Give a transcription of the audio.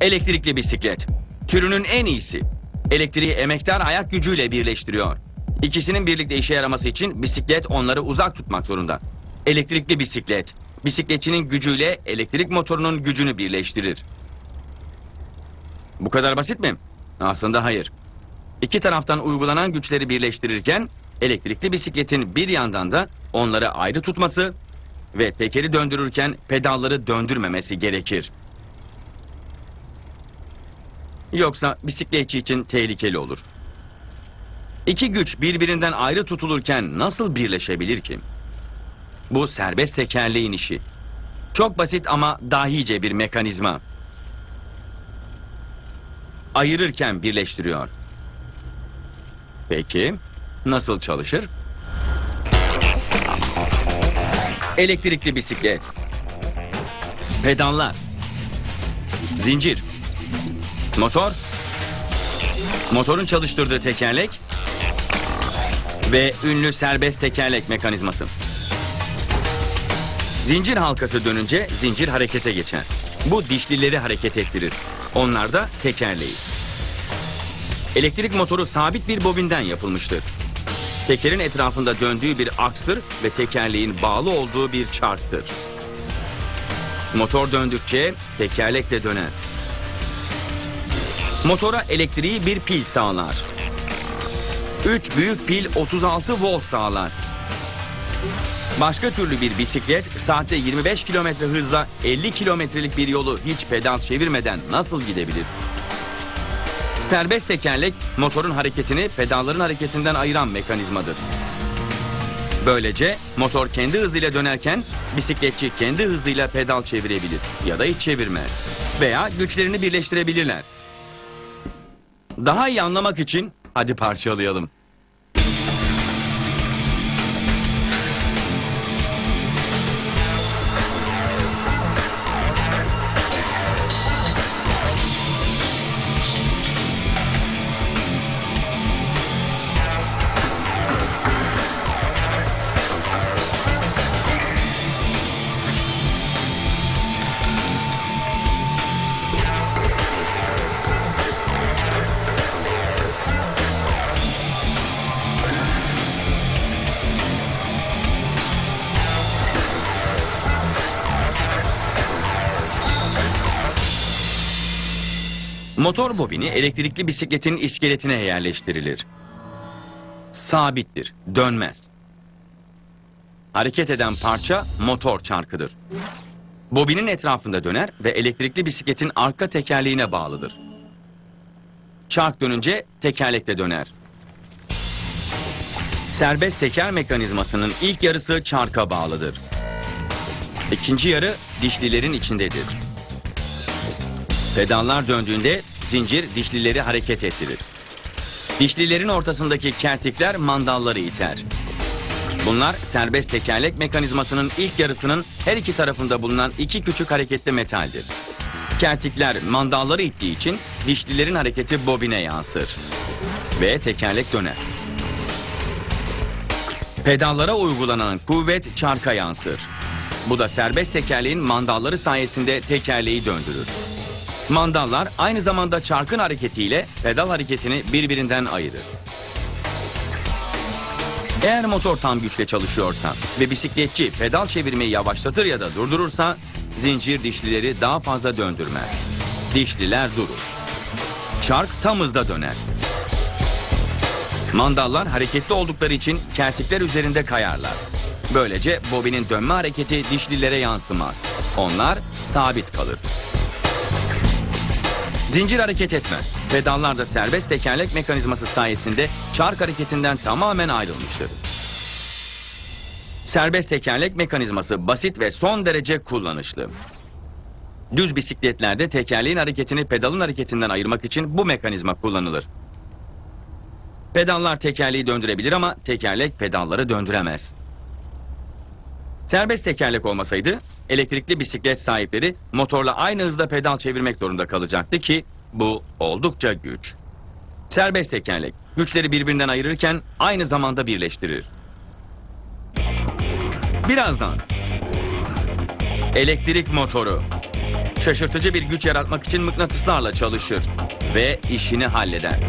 Elektrikli bisiklet. Türünün en iyisi. Elektriği emektar ayak gücüyle birleştiriyor. İkisinin birlikte işe yaraması için bisiklet onları uzak tutmak zorunda. Elektrikli bisiklet. Bisikletçinin gücüyle elektrik motorunun gücünü birleştirir. Bu kadar basit mi? Aslında hayır. İki taraftan uygulanan güçleri birleştirirken elektrikli bisikletin bir yandan da onları ayrı tutması ve tekeri döndürürken pedalları döndürmemesi gerekir. Yoksa bisikletçi için tehlikeli olur. İki güç birbirinden ayrı tutulurken nasıl birleşebilir ki? Bu serbest tekerleğin işi. Çok basit ama dahice bir mekanizma. Ayırırken birleştiriyor. Peki nasıl çalışır? Elektrikli bisiklet. Pedallar. Zincir. Motor. Motorun çalıştırdığı tekerlek. Ve ünlü serbest tekerlek mekanizması. Zincir halkası dönünce zincir harekete geçer. Bu dişlileri hareket ettirir. Onlar da tekerleği. Elektrik motoru sabit bir bobinden yapılmıştır. Tekerin etrafında döndüğü bir akstır ve tekerleğin bağlı olduğu bir çarktır. Motor döndükçe tekerlek de döner. Motora elektriği bir pil sağlar. 3 büyük pil 36 volt sağlar. Başka türlü bir bisiklet saatte 25 kilometre hızla 50 kilometrelik bir yolu hiç pedal çevirmeden nasıl gidebilir? Serbest tekerlek motorun hareketini pedalların hareketinden ayıran mekanizmadır. Böylece motor kendi hızıyla dönerken bisikletçi kendi hızıyla pedal çevirebilir ya da hiç çevirmez. Veya güçlerini birleştirebilirler. Daha iyi anlamak için hadi parçalayalım. Motor bobini elektrikli bisikletin iskeletine yerleştirilir. Sabittir, dönmez. Hareket eden parça motor çarkıdır. Bobinin etrafında döner ve elektrikli bisikletin arka tekerleğine bağlıdır. Çark dönünce tekerlek de döner. Serbest teker mekanizmasının ilk yarısı çarka bağlıdır. İkinci yarı dişlilerin içindedir. Pedallar döndüğünde zincir dişlileri hareket ettirir. Dişlilerin ortasındaki kertikler mandalları iter. Bunlar serbest tekerlek mekanizmasının ilk yarısının her iki tarafında bulunan iki küçük hareketli metaldir. Kertikler mandalları ittiği için dişlilerin hareketi bobine yansır. Ve tekerlek döner. Pedallara uygulanan kuvvet çarka yansır. Bu da serbest tekerleğin mandalları sayesinde tekerleği döndürür. Mandallar aynı zamanda çarkın hareketiyle pedal hareketini birbirinden ayırır. Eğer motor tam güçle çalışıyorsa ve bisikletçi pedal çevirmeyi yavaşlatır ya da durdurursa zincir dişlileri daha fazla döndürmez. Dişliler durur. Çark tam hızda döner. Mandallar hareketli oldukları için kertikler üzerinde kayarlar. Böylece bobinin dönme hareketi dişlilere yansımaz. Onlar sabit kalır. Zincir hareket etmez. Pedallar da serbest tekerlek mekanizması sayesinde çark hareketinden tamamen ayrılmıştır. Serbest tekerlek mekanizması basit ve son derece kullanışlı. Düz bisikletlerde tekerleğin hareketini pedalın hareketinden ayırmak için bu mekanizma kullanılır. Pedallar tekerleği döndürebilir ama tekerlek pedalları döndüremez. Serbest tekerlek olmasaydı elektrikli bisiklet sahipleri motorla aynı hızda pedal çevirmek zorunda kalacaktı ki bu oldukça güç. Serbest tekerlek güçleri birbirinden ayırırken aynı zamanda birleştirir. Birazdan elektrik motoru şaşırtıcı bir güç yaratmak için mıknatıslarla çalışır ve işini halleder.